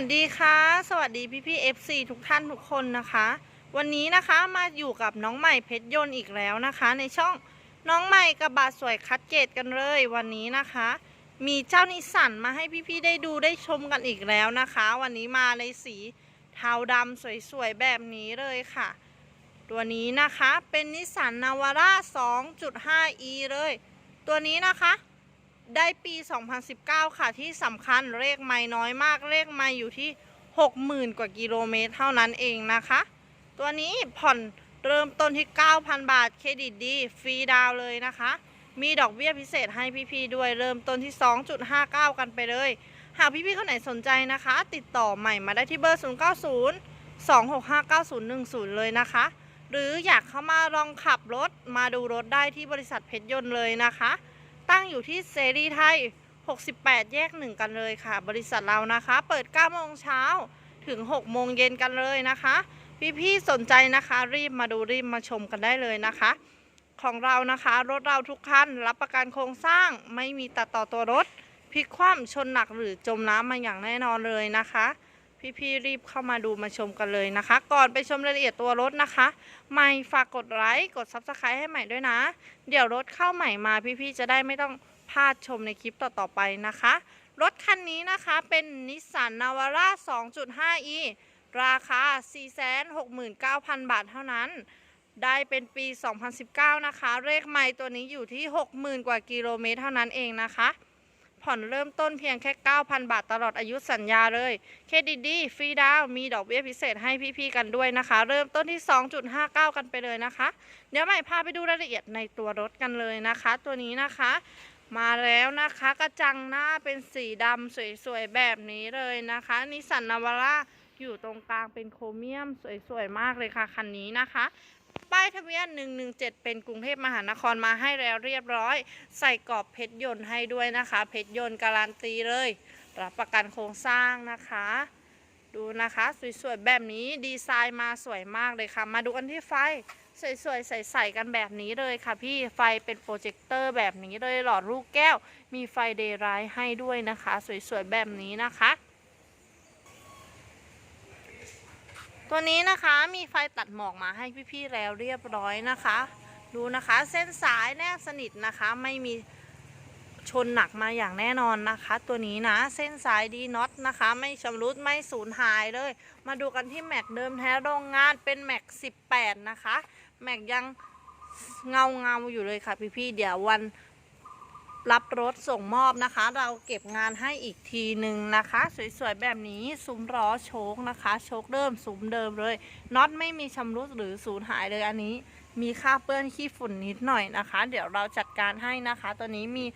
วัสดีค่ะ สวัสดีพี่พี่ๆ FC ทุกท่านทุกคนนะคะ วันนี้นะคะมาอยู่กับน้องใหม่เพชรยนต์อีกแล้วนะคะ ในช่องน้องใหม่กระบะสวยคัดเกตกันเลย วันนี้นะคะ มีเจ้านิสสันมาให้พี่พี่ได้ดูได้ชมกันอีกแล้วนะคะ วันนี้มาในสีเทาดำสวยๆแบบนี้เลยค่ะ ตัวนี้นะคะเป็นนิสสันนาวาร่า 2.5e เลย ตัวนี้นะคะ ได้ปี 2019 ค่ะที่สำคัญเลขไม่น้อยมากเลขไม่อยู่ที่ 60,000 กว่ากิโลเมตรเท่านั้นเองนะคะ ตัวนี้ผ่อนเริ่มต้นที่ 9,000 บาทเครดิตดีฟรีดาวเลยนะคะ มีดอกเบี้ยพิเศษให้พี่ๆด้วยเริ่มต้นที่ 2.59 กันไปเลย หากพี่ๆคนไหนสนใจนะคะ ติดต่อใหม่มาได้ที่เบอร์ 090 2659010 เลยนะคะ หรืออยากเข้ามาลองขับรถมาดูรถได้ที่บริษัทเพชรยนต์เลยนะคะ ตั้งอยู่ที่เสรีไทย 68 แยกหนึ่งกันเลยค่ะ บริษัทเรานะคะ เปิด 9 โมงเช้าถึง 6 โมงเย็นกันเลยนะคะ พี่ๆ สนใจนะคะ รีบมาดูรีบมาชมกันได้เลยนะคะ ของเรานะคะรถเราทุกคันรับประกันโครงสร้างไม่มีตัดต่อตัวรถพลิกคว่ำชนหนักหรือจมน้ำมาอย่างแน่นอนเลยนะคะ พี่ๆรีบเข้ามาดูมาชมกันเลยนะคะ ก่อนไปชมรายละเอียดตัวรถนะคะไม่ฝากกดไลค์กด Subscribe ให้ใหม่ด้วยนะ เดี๋ยวรถเข้าใหม่มาพี่ๆจะได้ไม่ต้องพลาดชมในคลิปต่อๆไปนะคะ รถคันนี้นะคะเป็นนิสสันนาวาร่า 2.5e ราคา 469,000 บาทเท่านั้น ได้เป็นปี 2019 นะคะ เลขไมล์ตัวนี้อยู่ที่ 60,000 กว่ากิโลเมตรเท่านั้นเองนะคะ ผ่อนเริ่มต้นเพียงแค่ 9,000 บาทตลอดอายุสัญญาเลย เครดิตดีฟรีดาวมีดอกเบี้ยพิเศษให้พี่ๆกันด้วยนะคะ เริ่มต้นที่ 2.59 กันไปเลยนะคะ เดี๋ยวใหม่พาไปดูรายละเอียดในตัวรถกันเลยนะคะ ตัวนี้นะคะ มาแล้วนะคะกระจังหน้าเป็นสีดำสวยๆ แบบนี้เลยนะคะนิสสันนาวาร่าอยู่ตรงกลางเป็นโครเมียมสวยๆ มากเลยค่ะ คันนี้นะคะ ป้ายทะเบียน 117 เป็นกรุงเทพมหานครมาให้แล้วเรียบร้อย ใส่กรอบเพชรยนต์ให้ด้วยนะคะ เพชรยนต์การันตีเลย รับประกันโครงสร้างนะคะ ดูนะคะสวยๆแบบนี้ดีไซน์มาสวยมากเลยค่ะ มาดูกันที่ไฟสวยๆใส่ๆกันแบบนี้เลยค่ะพี่ไฟเป็นโปรเจคเตอร์แบบนี้เลยหลอดลูกแก้ว มีไฟเดย์ไรท์ให้ด้วยนะคะ สวยๆแบบนี้นะคะ ตัวนี้นะคะมีไฟตัดหมอกมาให้พี่ๆแล้วเรียบร้อยนะคะ ดูนะคะเส้นสายแนบสนิทนะคะไม่มีชนหนักมาอย่างแน่นอนนะคะ ตัวนี้นะเส้นสายดีน็อตนะคะ ไม่ชำรุดไม่สูญหายเลย มาดูกันที่แม็กเดิมแท้โรงงานเป็นแม็ก18 นะคะ แม็กยังเงาเงาอยู่เลยค่ะพี่ๆเดี๋ยววัน รับรถส่งมอบนะคะ เราเก็บงานให้อีกทีหนึ่งนะคะ สวยๆแบบนี้ซุ้มล้อโชคนะคะ โชคเดิมซุ้มเดิมเลยน็อตไม่มีชำรุดหรือสูญหายเลยอันนี้ มีค่าเปื้อนขี้ฝุ่นนิดหน่อยนะคะ เดี๋ยวเราจัดการให้นะคะ ตัวนี้มี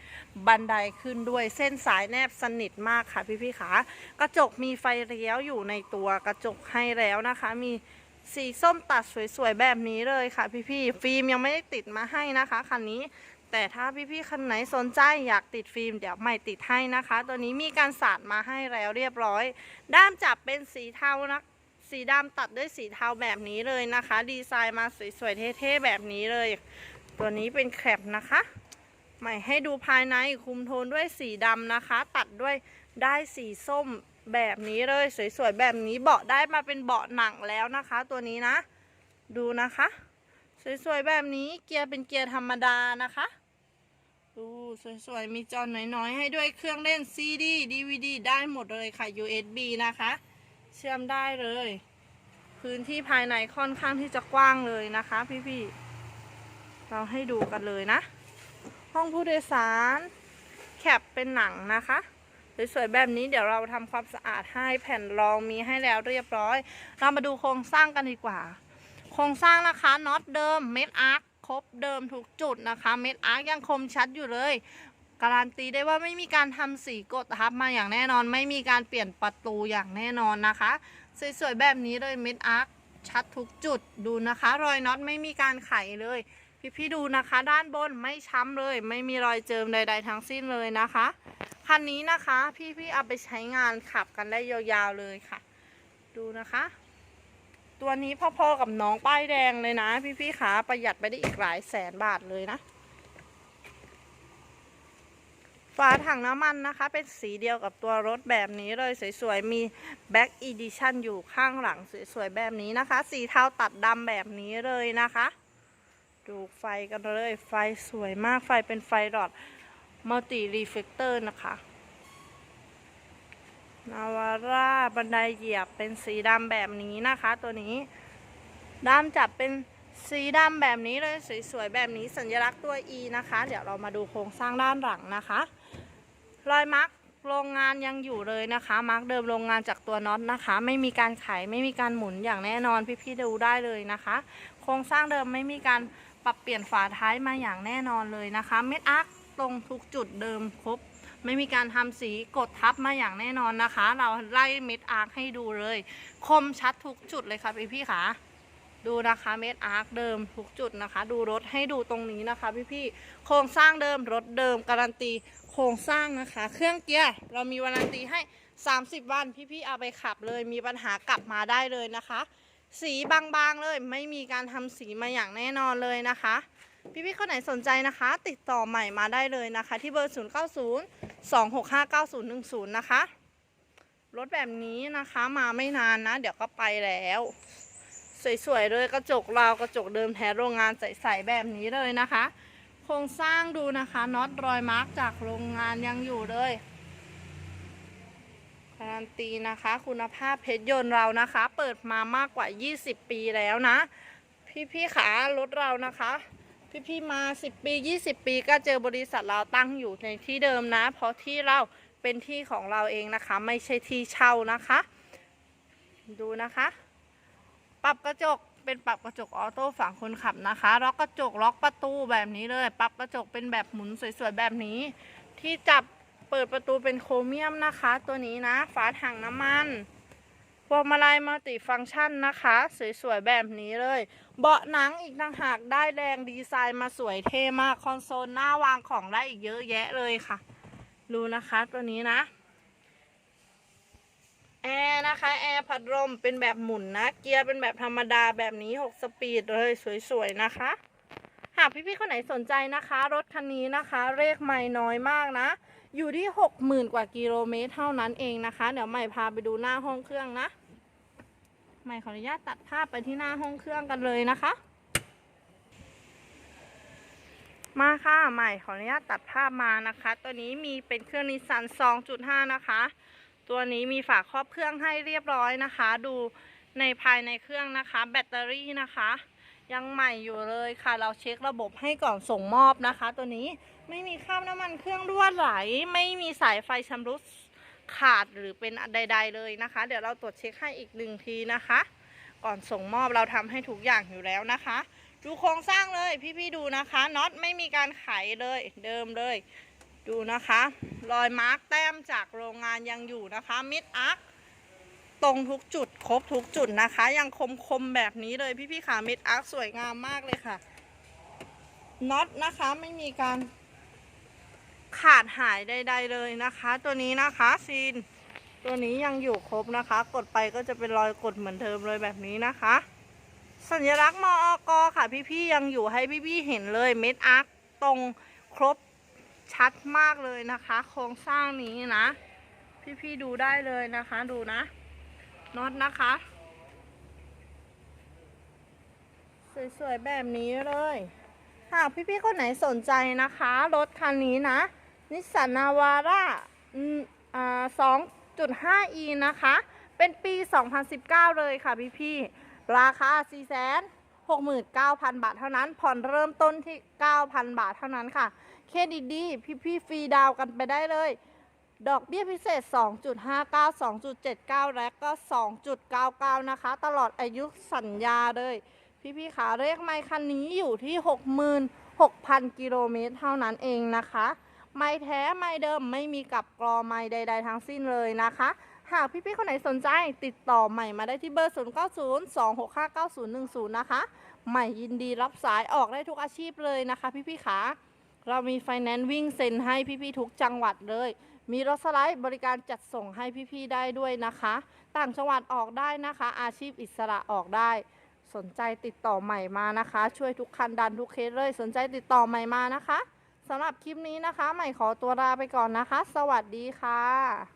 บันไดขึ้นด้วยเส้นสายแนบสนิทมากค่ะพี่ๆขากระจกมีไฟเลี้ยวอยู่ในตัวกระจกให้แล้วนะคะ มีสีส้มตัดสวยๆแบบนี้เลยค่ะพี่ๆฟิล์มยังไม่ได้ติดมาให้นะคะคันนี้ แต่ถ้าพี่ๆคันไหนสนใจอยากติดฟิล์มเดี๋ยวใหม่ติดให้นะคะ ตัวนี้มีการสาดมาให้แล้วเรียบร้อย ด้ามจับเป็นสีเทานะสีดำตัดด้วยสีเทาแบบนี้เลยนะคะ ดีไซน์มาสวยๆเท่ๆแบบนี้เลย ตัวนี้เป็นแคปนะคะ ใหม่ให้ดูภายในคุมโทนด้วยสีดำนะคะ ตัดด้วยได้สีส้มแบบนี้เลยสวยๆแบบนี้เบาะได้มาเป็นเบาะหนังแล้วนะคะ ตัวนี้นะ ดูนะคะ สวยๆแบบนี้เกียร์เป็นเกียร์ธรรมดานะคะ ดูสวยๆ มีจอน้อยๆ ให้ด้วยเครื่องเล่น CD DVD ได้หมดเลยค่ะ USB นะคะ เชื่อมได้เลย พื้นที่ภายในค่อนข้างที่จะกว้างเลยนะคะพี่ๆ เราให้ดูกันเลยนะ ห้องผู้โดยสาร แคปเป็นหนังนะคะสวยๆแบบนี้เดี๋ยวเราทำความสะอาดให้แผ่นรองมีให้แล้วเรียบร้อย เรามาดูโครงสร้างกันดีกว่า โครงสร้างนะคะน็อตเดิมเม็ดอาร์ค รบเดิมทุกจุดนะคะ เม็ดอาร์คยังคมชัดอยู่เลย การันตีได้ว่าไม่มีการทำสีกดทับมาอย่างแน่นอน ไม่มีการเปลี่ยนประตูอย่างแน่นอนนะคะ สวยๆแบบนี้เลยเม็ดอาร์คชัดทุกจุดดูนะคะ รอยน็อตไม่มีการไขเลย พี่ๆดูนะคะ ด้านบนไม่ช้ำเลย ไม่มีรอยเจิมใด ๆ ทั้งสิ้นเลยนะคะคันนี้นะคะ พี่ๆเอาไปใช้งานขับกันได้ยาวๆเลยค่ะ ดูนะคะ ตัวนี้พ่อๆกับน้องป้ายแดงเลยนะ พี่ๆขาประหยัดไปได้อีกหลายแสนบาทเลยนะ ฝาถังน้ำมันนะคะ เป็นสีเดียวกับตัวรถแบบนี้เลยสวยๆ มี Back Edition อยู่ข้างหลังสวยๆ แบบนี้นะคะ สีเทาตัดดำแบบนี้เลยนะคะ ดูไฟกันเลยไฟสวยมากไฟเป็นไฟหลอดมัลติรีเฟกเตอร์นะคะ นาวาร่าบันไดเหยียบเป็นสีดำแบบนี้นะคะ ตัวนี้ด้ามจับเป็นสีดำแบบนี้เลยสวยๆแบบนี้สัญลักษณ์ตัว E นะคะ เดี๋ยวเรามาดูโครงสร้างด้านหลังนะคะ รอยมาร์กโรงงานยังอยู่เลยนะคะมาร์กเดิมโรงงานจากตัวน็อตนะคะ ไม่มีการไขไม่มีการหมุนอย่างแน่นอนพี่ๆดูได้เลยนะคะ โครงสร้างเดิมไม่มีการปรับเปลี่ยนฝาท้ายมาอย่างแน่นอนเลยนะคะ เม็ดอาร์คตรงทุกจุดเดิมครบ ไม่มีการทำสีกดทับมาอย่างแน่นอนนะคะ เราไล่เม็ดอาร์คให้ดูเลย คมชัดทุกจุดเลยค่ะพี่พี่ๆค่ะดูนะคะเม็ดอาร์คเดิมทุกจุดนะคะ ดูรถให้ดูตรงนี้นะคะ พี่พี่โครงสร้างเดิมรถเดิมการันตีโครงสร้างนะคะ เครื่องเกียร์เรามีวารันตีให้ 30 วันพี่พี่เอาไปขับเลย มีปัญหากลับมาได้เลยนะคะ สีบางๆเลยไม่มีการทำสีมาอย่างแน่นอนเลยนะคะ พี่ๆคนไหนสนใจนะคะ ติดต่อใหม่มาได้เลยนะคะ ที่เบอร์ 0 9 0 2 6 5 9 0 1 0 นะคะรถแบบนี้นะคะมาไม่นานนะ เดี๋ยวก็ไปแล้ว สวยๆเลยกระจกราวกระจกเดิมแท้โรงงานใสๆแบบนี้เลยนะคะ โครงสร้างดูนะคะน็อตรอยมาร์กจากโรงงานยังอยู่เลยการันตีนะคะ คุณภาพเพชรยนต์เรานะคะ เปิดมามากกว่า 20 ปีแล้วนะ พี่ๆขารถเรานะคะ พี่ๆมา 10 ปี 20 ปีก็เจอบริษัทเราตั้งอยู่ในที่เดิมนะ เพราะที่เราเป็นที่ของเราเองนะคะ ไม่ใช่ที่เช่านะคะ ดูนะคะ ปรับกระจกเป็นปรับกระจกออโต้ฝั่งคนขับนะคะ ล็อกกระจกล็อกประตูแบบนี้เลย ปรับกระจกเป็นแบบหมุนสวยๆแบบนี้ ที่จับเปิดประตูเป็นโครเมียมนะคะ ตัวนี้นะ ฝาถังน้ำมัน วงมาลัยมัลติฟังก์ชันนะคะ สวยๆ แบบนี้เลย เบาะหนังอีกต่างหากได้แรงดีไซน์มาสวยเท่มาก คอนโซลหน้าวางของได้อีกเยอะแยะเลยค่ะ ดูนะคะตัวนี้นะ แอร์นะคะ แอร์พัดลมเป็นแบบหมุนนะ เกียร์เป็นแบบธรรมดาแบบนี้ 6 สปีดเลยสวยๆ นะคะหากพี่ๆคนไหนสนใจนะคะ รถคันนี้นะคะเลขไม่น้อยมากนะ อยู่ที่ 60,000 กว่ากิโลเมตรเท่านั้นเองนะคะ เดี๋ยวใหม่พาไปดูหน้าห้องเครื่องนะ ใหม่ขออนุญาตตัดภาพไปที่หน้าห้องเครื่องกันเลยนะคะ มาค่ะใหม่ขออนุญาตตัดภาพมานะคะ ตัวนี้มีเป็นเครื่องนิสสัน 2.5 นะคะ ตัวนี้มีฝาครอบเครื่องให้เรียบร้อยนะคะ ดูในภายในเครื่องนะคะ แบตเตอรี่นะคะ ยังใหม่อยู่เลยค่ะ เราเช็คระบบให้ก่อนส่งมอบนะคะ ตัวนี้ไม่มีคราบน้ำมันเครื่องรั่วไหล ไม่มีสายไฟชำรุด ขาดหรือเป็นใด ๆ เลยนะคะ เดี๋ยวเราตรวจเช็คให้อีกหนึ่งทีนะคะ ก่อนส่งมอบเราทำให้ทุกอย่างอยู่แล้วนะคะ ดูโครงสร้างเลยพี่ๆดูนะคะน็อตไม่มีการไขเลยเดิมเลย ดูนะคะ รอยมาร์กแต้มจากโรงงานยังอยู่นะคะมิดอาร์คตรงทุกจุดครบทุกจุดนะคะ ยังคมคมๆแบบนี้เลยพี่ๆขามิดอาร์คสวยงามมากเลยค่ะน็อตนะคะไม่มีการ ขาดหายใด ๆ เลยนะคะ ตัวนี้นะคะซีน ตัวนี้ยังอยู่ครบนะคะ กดไปก็จะเป็นรอยกดเหมือนเดิมเลยแบบนี้นะคะ สัญลักษณ์มอกค่ะพี่ๆยังอยู่ให้พี่ๆเห็นเลยเม็ดอาร์คตรงครบชัดมากเลยนะคะ โครงสร้างนี้นะ พี่ๆดูได้เลยนะคะ ดูนะน็อตนะคะ สวยๆแบบนี้เลยหากพี่ๆคนไหนสนใจนะคะ รถคันนี้นะ นิสสันนาวาร่าสอ่า 2.5e นะคะ เป็นปี 2019 เลยค่ะพี่ๆราคา 469,000 บาทเท่านั้น ผ่อนเริ่มต้นที่ 9,000 บาทเท่านั้นค่ะ เครดิตดีพี่ๆฟรีดาวกันไปได้เลย ดอกเบี้ยพิเศษ 2.59 2.79 และก็ 2.99 นะคะ ตลอดอายุสัญญาเลย พี่ๆขาเลขไมคันนี้อยู่ที่ 66,000 กิโลเมตรเท่านั้นเองนะคะ ไม่แท้ไม่เดิมไม่มีกับกรอไม่ใด ๆ ทั้งสิ้นเลยนะคะ หากพี่ๆคนไหนสนใจติดต่อใหม่มาได้ที่เบอร์ 090 265 9010 นะคะ ใหม่ยินดีรับสายออกได้ทุกอาชีพเลยนะคะ พี่ๆขาเรามีไฟแนนซ์วิ่งเซ็นให้พี่ๆทุกจังหวัดเลย มีรถสไลด์บริการจัดส่งให้พี่ๆได้ด้วยนะคะ ต่างจังหวัดออกได้นะคะ อาชีพอิสระออกได้ สนใจติดต่อใหม่มานะคะ ช่วยทุกคันดันทุกเคสเลย สนใจติดต่อใหม่มานะคะ สำหรับคลิปนี้นะคะ ใหม่ขอตัวลาไปก่อนนะคะ สวัสดีค่ะ